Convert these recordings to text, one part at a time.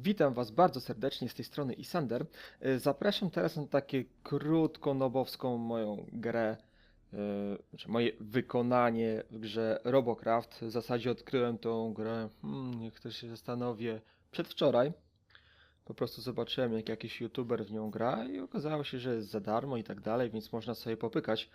Witam Was bardzo serdecznie z tej strony Isander. E, Zapraszam teraz na takie krótką nobowską moją grę, e, znaczy moje wykonanie w grze Robocraft. W zasadzie odkryłem tą grę, hmm, niech też się zastanowię, przedwczoraj. Po prostu zobaczyłem jak jakiś youtuber w nią gra i okazało się, że jest za darmo i tak dalej, więc można sobie popykać.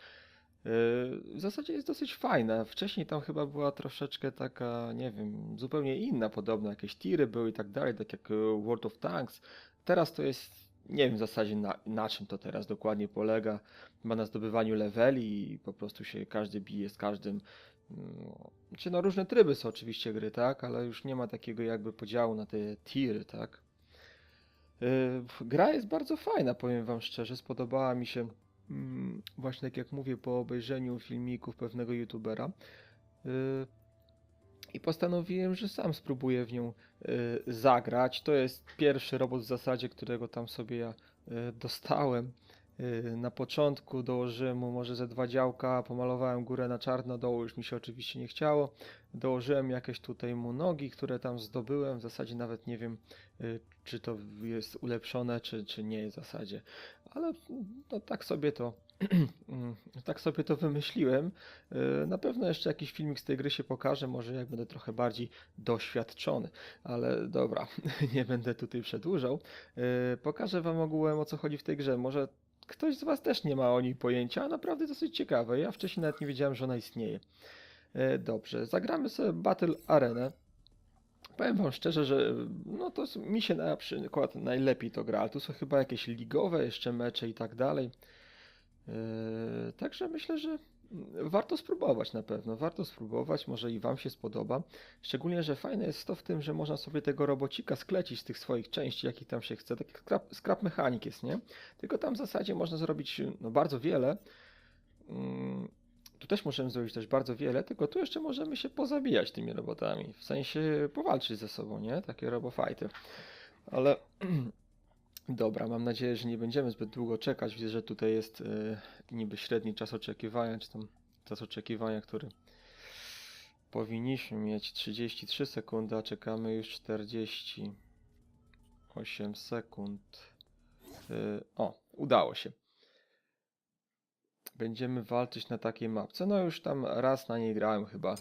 W zasadzie jest dosyć fajna. Wcześniej tam chyba była troszeczkę taka, nie wiem, zupełnie inna, podobno jakieś tiry były i tak dalej, tak jak e, World of Tanks. Teraz to jest, nie wiem w zasadzie na, na czym to teraz dokładnie polega. Chyba na zdobywaniu leveli i po prostu się każdy bije z każdym. No, Znaczy, no różne tryby są oczywiście gry, tak, ale już nie ma takiego jakby podziału na te tiry, tak. Yy, Gra jest bardzo fajna, powiem wam szczerze, spodobała mi się mm, właśnie tak jak mówię po obejrzeniu filmików pewnego youtubera yy, i postanowiłem, że sam spróbuję w nią yy, zagrać. To jest pierwszy robot w zasadzie, którego tam sobie ja yy, dostałem. Yy, Na początku dołożyłem mu może ze dwa działka, pomalowałem górę na czarno, dołu już mi się oczywiście nie chciało. Dołożyłem jakieś tutaj mu nogi, które tam zdobyłem. W zasadzie nawet nie wiem, y, czy to jest ulepszone, czy, czy nie w zasadzie. Ale no, tak sobie to tak sobie to wymyśliłem. Y, Na pewno jeszcze jakiś filmik z tej gry się pokaże, może jak będę trochę bardziej doświadczony. Ale dobra, nie będę tutaj przedłużał. Y, Pokażę wam ogółem o co chodzi w tej grze. Może ktoś z was też nie ma o niej pojęcia, a naprawdę dosyć ciekawe. Ja wcześniej nawet nie wiedziałem, że ona istnieje. E, Dobrze, zagramy sobie Battle Arenę. Powiem wam szczerze, że no to mi się na przykład najlepiej to gra, ale tu są chyba jakieś ligowe jeszcze mecze i tak dalej. E, Także myślę, że warto spróbować na pewno, warto spróbować, może i wam się spodoba. Szczególnie, że fajne jest to w tym, że można sobie tego robocika sklecić z tych swoich części, jakich tam się chce, tak jak scrap, scrap mechanik jest, nie? Tylko tam w zasadzie można zrobić no, bardzo wiele. Mm, tu też możemy zrobić też bardzo wiele, tylko tu jeszcze możemy się pozabijać tymi robotami. W sensie powalczyć ze sobą, nie? Takie robofajty. Ale dobra, mam nadzieję, że nie będziemy zbyt długo czekać. Widzę, że tutaj jest e, niby średni czas oczekiwania, czy tam czas oczekiwania, który powinniśmy mieć 33 sekundy, a czekamy już 48 sekund. E, o, udało się będziemy walczyć na takiej mapce. No już tam raz na niej grałem chyba.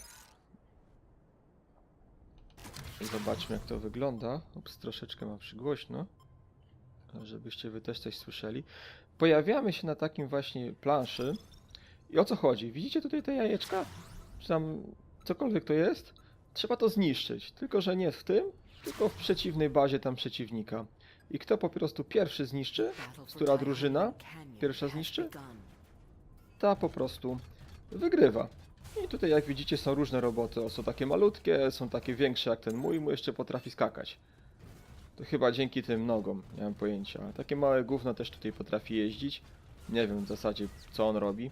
Zobaczmy jak to wygląda. Ups, troszeczkę ma przygłośno. Żebyście wy też coś słyszeli. Pojawiamy się na takim właśnie planszy. I o co chodzi? Widzicie tutaj te jajeczka? Czy tam cokolwiek to jest? Trzeba to zniszczyć. Tylko, że nie w tym, tylko w przeciwnej bazie tam przeciwnika. I kto po prostu pierwszy zniszczy, która drużyna pierwsza zniszczy, ta po prostu wygrywa. I tutaj jak widzicie są różne roboty. O, są takie malutkie, są takie większe jak ten mój, mój jeszcze potrafi skakać. To chyba dzięki tym nogom, nie mam pojęcia. Takie małe gówno też tutaj potrafi jeździć. Nie wiem w zasadzie co on robi.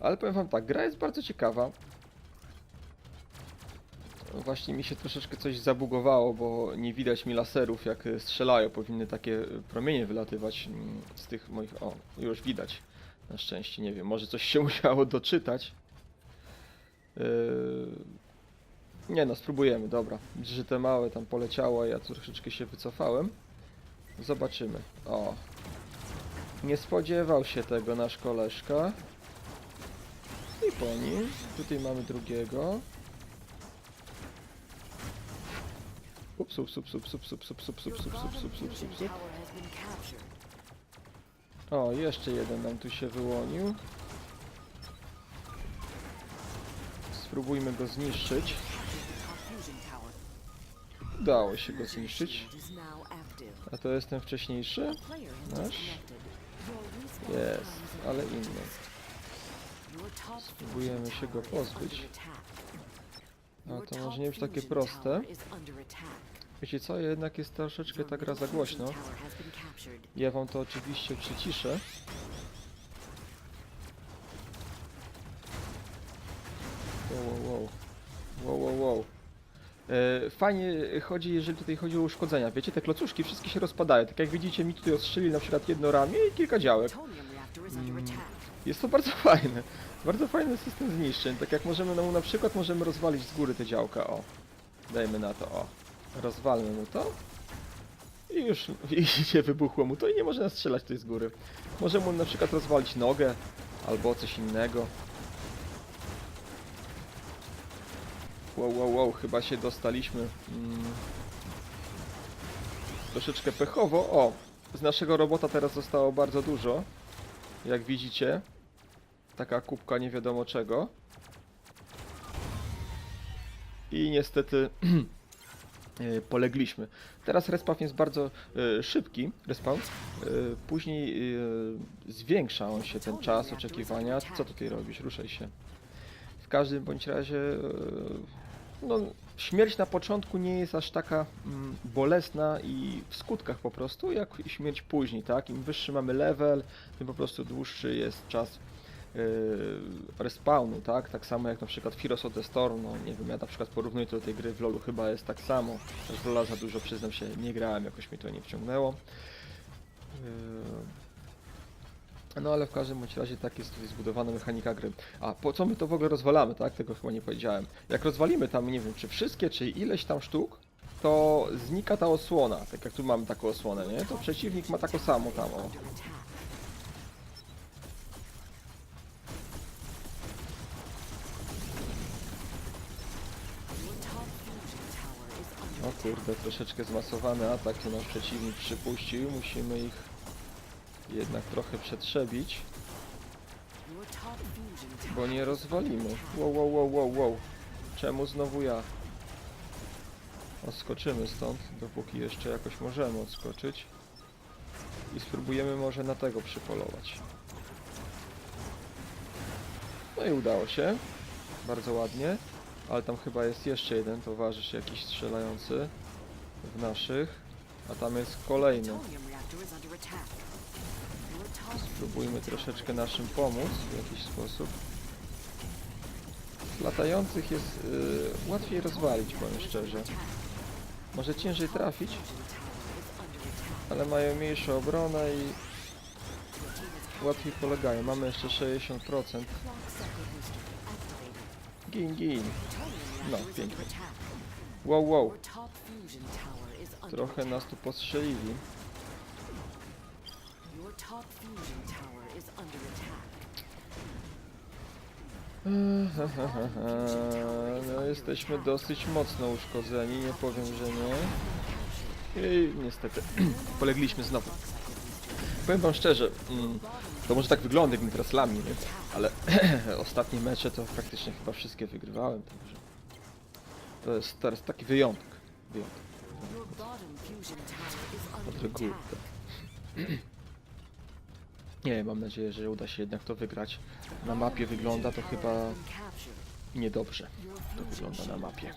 Ale powiem wam tak, gra jest bardzo ciekawa. Właśnie mi się troszeczkę coś zabugowało, bo nie widać mi laserów jak strzelają. Powinny takie promienie wylatywać mm, z tych moich... O, już widać. Na szczęście, nie wiem, może coś się musiało doczytać. Yy... Nie no, spróbujemy, dobra. Że te małe tam poleciało, ja troszeczkę się wycofałem. Zobaczymy. O. Nie spodziewał się tego nasz koleżka. I po nim. Tutaj mamy drugiego. Ups, ups, ups, ups, ups, ups, ups, ups, ups, ups, ups, ups, ups, ups. O, jeszcze jeden nam tu się wyłonił. Spróbujmy go zniszczyć. Udało się go zniszczyć. A to jest ten wcześniejszy? Nasz? Jest, ale inny. Spróbujemy się go pozbyć. No to może nie być takie proste. Wiecie co, jednak jest troszeczkę ta gra za głośno. Ja wam to oczywiście przyciszę. Wow, wow, wow. Fajnie chodzi, jeżeli tutaj chodzi o uszkodzenia. Wiecie, te klocuszki wszystkie się rozpadają. Tak jak widzicie, mi tutaj ostrzeli na przykład jedno ramię i kilka działek. Mm, Jest to bardzo fajne. Bardzo fajny system zniszczeń. Tak jak możemy, no, na przykład możemy rozwalić z góry te działka, o. Dajmy na to, o. Rozwalmy mu to. I już idzie wybuchło mu to i nie może nas strzelać tutaj z góry. Może mu na przykład rozwalić nogę albo coś innego. Wow, wow, wow, chyba się dostaliśmy. Mm. Troszeczkę pechowo. O, z naszego robota teraz zostało bardzo dużo. Jak widzicie. Taka kubka nie wiadomo czego. I niestety e, polegliśmy. Teraz respawn jest bardzo e, szybki, respawn. E, później e, zwiększa on się ten czas oczekiwania. Co tutaj robisz? Ruszaj się. W każdym bądź razie e, no, śmierć na początku nie jest aż taka mm, bolesna i w skutkach po prostu, jak śmierć później, tak? Im wyższy mamy level, tym po prostu dłuższy jest czas yy, respawnu, tak? Tak samo jak na przykład Heroes of the Storm, no nie wiem, ja na przykład porównuję to do tej gry w LoLu, chyba jest tak samo. W LoLa za dużo, przyznam się, nie grałem, jakoś mi to nie wciągnęło. Yy, no ale w każdym bądź razie tak jest tutaj zbudowana mechanika gry. A po co my to w ogóle rozwalamy, tak? Tego chyba nie powiedziałem. Jak rozwalimy tam, nie wiem, czy wszystkie, czy ileś tam sztuk, to znika ta osłona. Tak jak tu mamy taką osłonę, nie? To przeciwnik ma taką samą tam, o. O kurde, troszeczkę zmasowany atak tu nasz przeciwnik przypuścił. Musimy ich jednak trochę przetrzebić, bo nie rozwalimy. Wow, wow, wow, wow, wow. Czemu znowu ja? Odskoczymy stąd, dopóki jeszcze jakoś możemy odskoczyć. I spróbujemy może na tego przypolować. No i udało się. Bardzo ładnie. Ale tam chyba jest jeszcze jeden towarzysz jakiś strzelający w naszych. A tam jest kolejny. Spróbujmy troszeczkę naszym pomóc w jakiś sposób. Latających jest y, łatwiej rozwalić, powiem szczerze. Może ciężej trafić, ale mają mniejszą obronę i łatwiej polegają. Mamy jeszcze 60%. Gin, gin. No, pięknie. Wow, wow. Trochę nas tu postrzelili. No, jesteśmy dosyć mocno uszkodzeni, nie powiem, że nie. I niestety, polegliśmy znowu. Powiem wam szczerze, mm, to może tak wygląda, jakbym teraz lamił, nie? ale ostatnie mecze to praktycznie chyba wszystkie wygrywałem, także to jest teraz taki wyjątek. Wyjątek. Od reguły. tak. Nie, mam nadzieję, że uda się jednak to wygrać. Na mapie wygląda to chyba niedobrze. To wygląda na mapie.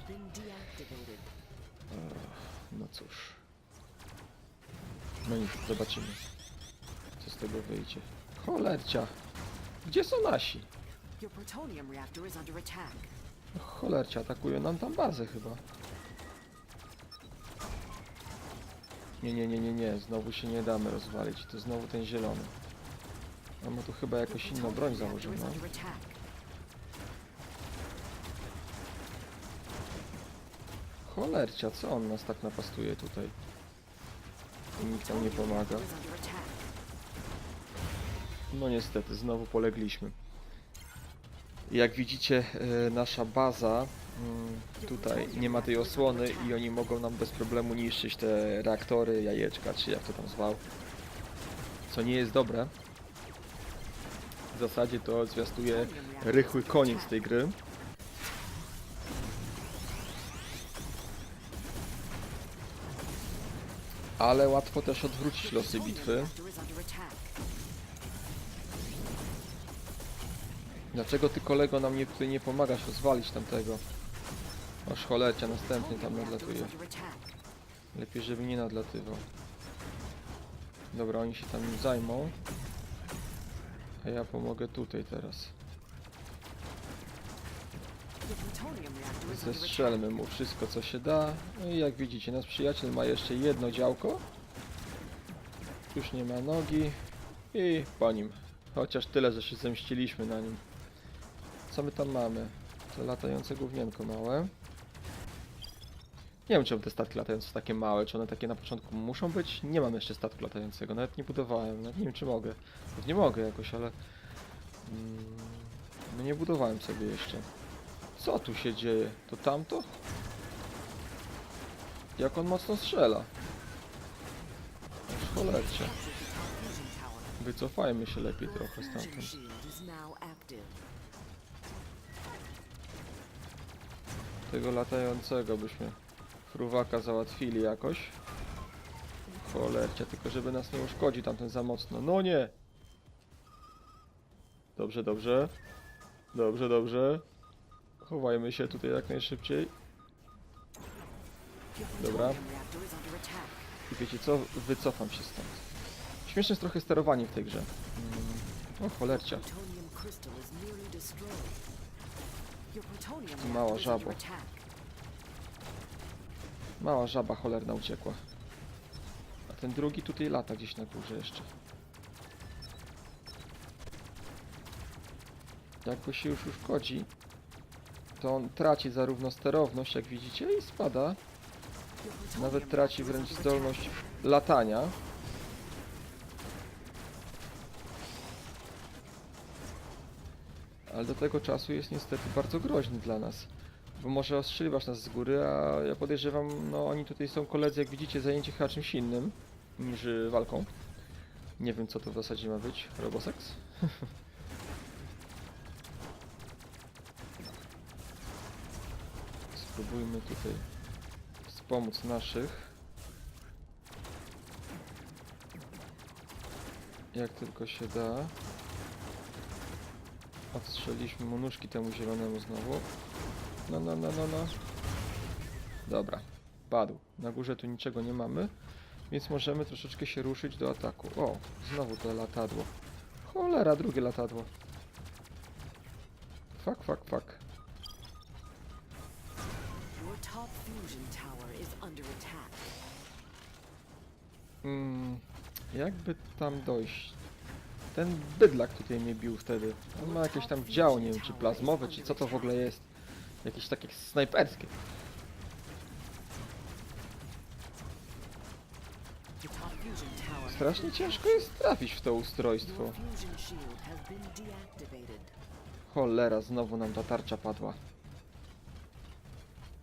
No cóż. No nic, zobaczymy. Co z tego wyjdzie. Cholercia. Gdzie są nasi? Attack. Cholercia, atakują nam tam bazę chyba. Nie, nie, nie, nie, nie. Znowu się nie damy rozwalić. To znowu ten zielony. Mamy tu chyba jakąś inną broń attack. Cholercia, co on nas tak napastuje tutaj? I nikt nam nie pomaga. No niestety, znowu polegliśmy. Jak widzicie, e, nasza baza mm, tutaj nie ma tej osłony i oni mogą nam bez problemu niszczyć te reaktory, jajeczka, czy jak to tam zwał. Co nie jest dobre. W zasadzie to zwiastuje rychły koniec tej gry. Ale łatwo też odwrócić losy bitwy. Dlaczego ty kolego nam nie, tutaj nie pomagasz rozwalić tamtego? Aż cholercia, następny tam nadlatuje. Lepiej, żeby nie nadlatywał. Dobra, oni się tam zajmą. A ja pomogę tutaj teraz. Zestrzelmy mu wszystko co się da. No i jak widzicie, nasz przyjaciel ma jeszcze jedno działko. Już nie ma nogi. I po nim. Chociaż tyle, że się zemściliśmy na nim. Co my tam mamy? To latające gównienko małe. Nie wiem, czemu te statki latające są takie małe, czy one takie na początku muszą być? Nie mam jeszcze statku latającego, nawet nie budowałem, nawet nie wiem, czy mogę. Nie mogę jakoś, ale... Mm, no nie budowałem sobie jeszcze. Co tu się dzieje? To tamto? Jak on mocno strzela? Aż cholercie. Wycofajmy się lepiej trochę stamtąd. Tego latającego byśmy fruwaka załatwili jakoś. Cholercie, tylko żeby nas nie uszkodzi tamten za mocno. No nie! Dobrze, dobrze. Dobrze, dobrze. Chowajmy się tutaj jak najszybciej. Dobra. I wiecie co? Wycofam się stąd. Śmieszne jest trochę sterowanie w tej grze. Mm. O cholercia. Ty mała żabo. Mała żaba cholerna uciekła. A ten drugi tutaj lata gdzieś na górze jeszcze. Jak go się już uszkodzi, to on traci zarówno sterowność, jak widzicie, i spada. Nawet traci wręcz zdolność latania. Ale do tego czasu jest niestety bardzo groźny dla nas. Może ostrzeliwać nas z góry, a ja podejrzewam, no oni tutaj są koledzy, jak widzicie, zajęci chyba czymś innym niż y, walką. Nie wiem co to w zasadzie ma być. Roboseks? Spróbujmy tutaj wspomóc naszych. Jak tylko się da. Odstrzeliśmy mu nóżki temu zielonemu znowu. No, no, no, no, no. Dobra, padł. Na górze tu niczego nie mamy, więc możemy troszeczkę się ruszyć do ataku. O, znowu to latadło. Cholera, drugie latadło. Fuck, fuck, fuck. Your top fusion tower is under attack. Mm, jakby tam dojść? Ten bydlak tutaj mnie bił wtedy. On ma jakieś tam działo, nie wiem czy plazmowe, czy co to w ogóle jest. Jakieś takie snajperskie. Strasznie ciężko jest trafić w to ustrojstwo. Cholera, znowu nam ta tarcza padła.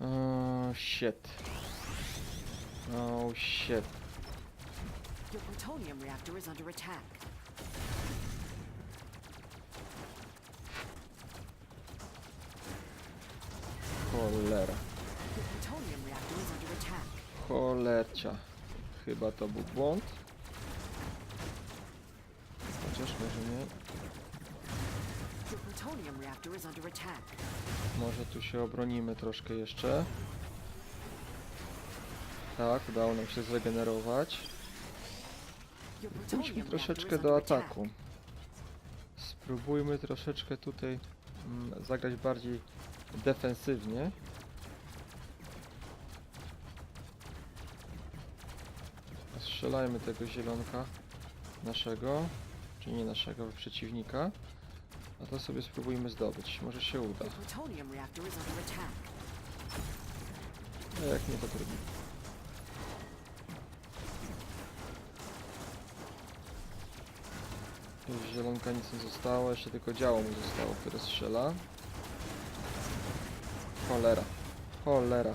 Oh, shit. Oh, shit. Your plutonium reactor is under attack. Cholera. Cholercia. Chyba to był błąd. Chociaż może nie. Może tu się obronimy troszkę jeszcze. Tak, udało nam się zregenerować. Reactor troszeczkę do ataku. Spróbujmy troszeczkę tutaj mm, zagrać bardziej defensywnie. Strzelajmy tego zielonka naszego, czyli nie naszego, przeciwnika. A to sobie spróbujmy zdobyć. Może się uda. A jak nie, to trudno. Już zielonka nic nie zostało, jeszcze tylko działo mu zostało, które strzela. Cholera. Cholera.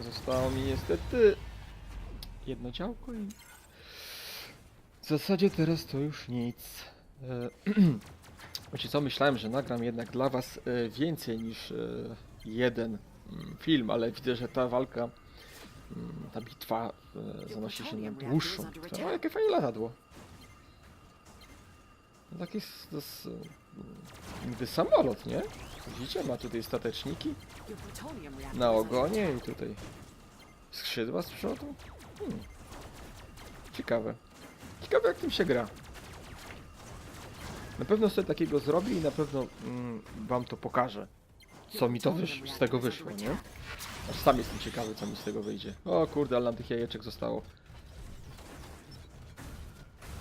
Zostało mi niestety jedno działko i... W zasadzie teraz to już nic. E, Wiecie co, myślałem, że nagram jednak dla was e, więcej niż e, jeden mm, film, ale widzę, że ta walka, mm, ta bitwa zanosi się na dłuższą. O, jakie fajne. No Taki s- mm, niby samolot, nie? Widzicie, ma tutaj stateczniki na ogonie i tutaj skrzydła z przodu. Hmm. Ciekawe. Ciekawe jak tym się gra. Na pewno sobie takiego zrobię i na pewno mm, wam to pokażę. Co mi to z tego wyszło, nie? Aż sam jestem ciekawy co mi z tego wyjdzie. O kurde, ale nam tych jajeczek zostało.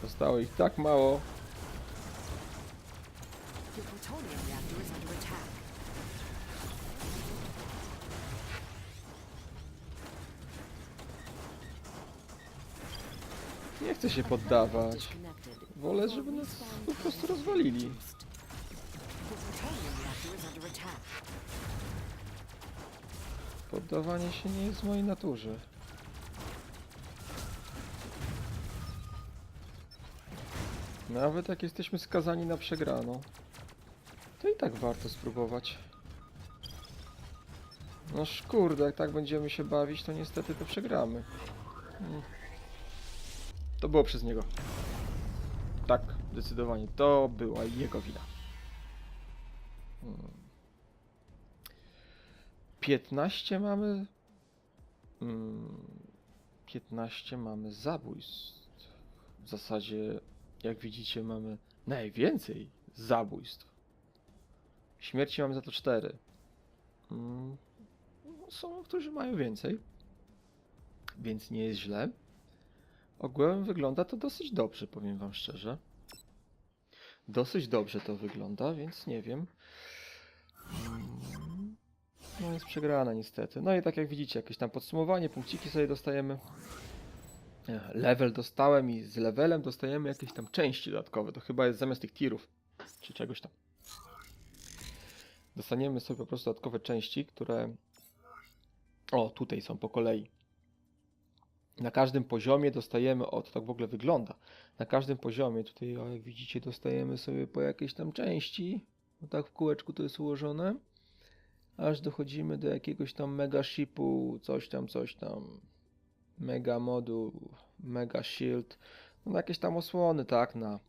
Zostało ich tak mało. Your plutonium reactor is under attack. Nie chcę się poddawać. Wolę, żeby nas po prostu rozwalili. Poddawanie się nie jest w mojej naturze. Nawet jak jesteśmy skazani na przegraną to i tak warto spróbować. No kurde, jak tak będziemy się bawić, to niestety to przegramy. Mm. To było przez niego. Tak, zdecydowanie. To była jego wina. Hmm. 15 mamy. Mm, 15 mamy zabójstw. W zasadzie, jak widzicie, mamy najwięcej zabójstw. Śmierci mamy za to 4. Mm, są, którzy mają więcej. Więc nie jest źle. Ogółem wygląda to dosyć dobrze, powiem wam szczerze. Dosyć dobrze to wygląda, więc nie wiem. Mm, no jest przegrana niestety. No i tak jak widzicie, jakieś tam podsumowanie, punkciki sobie dostajemy. Level dostałem i z levelem dostajemy jakieś tam części dodatkowe. To chyba jest zamiast tych tirów, czy czegoś tam. Dostaniemy sobie po prostu dodatkowe części, które... O, tutaj są po kolei. Na każdym poziomie dostajemy, o to tak w ogóle wygląda. Na każdym poziomie tutaj, jak widzicie, dostajemy sobie po jakiejś tam części. No tak w kółeczku to jest ułożone aż dochodzimy do jakiegoś tam mega shipu, coś tam, coś tam, mega moduł, mega shield, no jakieś tam osłony, tak, na,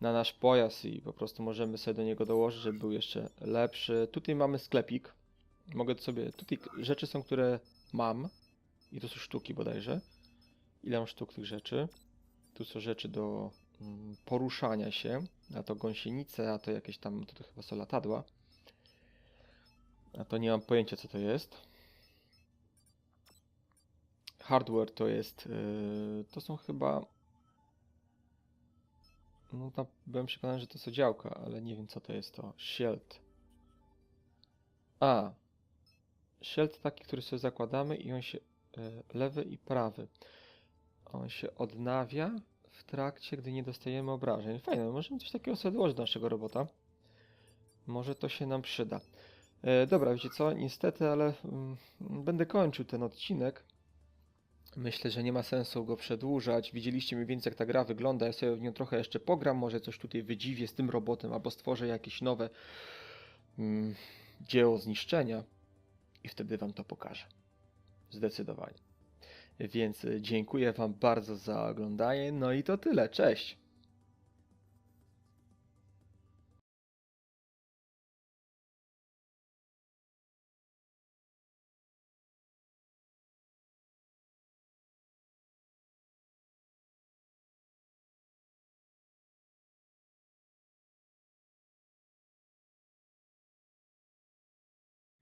na nasz pojazd i po prostu możemy sobie do niego dołożyć, żeby był jeszcze lepszy. Tutaj mamy sklepik, mogę sobie, tutaj rzeczy są, które mam i to są sztuki bodajże. Ile mam sztuk tych rzeczy? Tu są rzeczy do mm, poruszania się, a to gąsienice, a to jakieś tam, to, to chyba są latadła. A to nie mam pojęcia co to jest. Hardware to jest. Yy, to są chyba. No byłem przekonany, że to są działka, ale nie wiem co to jest to. Shield. A. Shield taki, który sobie zakładamy i on się. Yy, lewy i prawy. On się odnawia w trakcie, gdy nie dostajemy obrażeń. Fajne, możemy coś takiego sobie dołożyć do naszego robota. Może to się nam przyda. E, dobra, wiecie co? Niestety, ale mm, będę kończył ten odcinek. Myślę, że nie ma sensu go przedłużać. Widzieliście mniej więcej, jak ta gra wygląda. Ja sobie w nią trochę jeszcze pogram. Może coś tutaj wydziwię z tym robotem, albo stworzę jakieś nowe mm, dzieło zniszczenia. I wtedy Wam to pokażę. Zdecydowanie. Więc e, dziękuję Wam bardzo za oglądanie. No i to tyle. Cześć!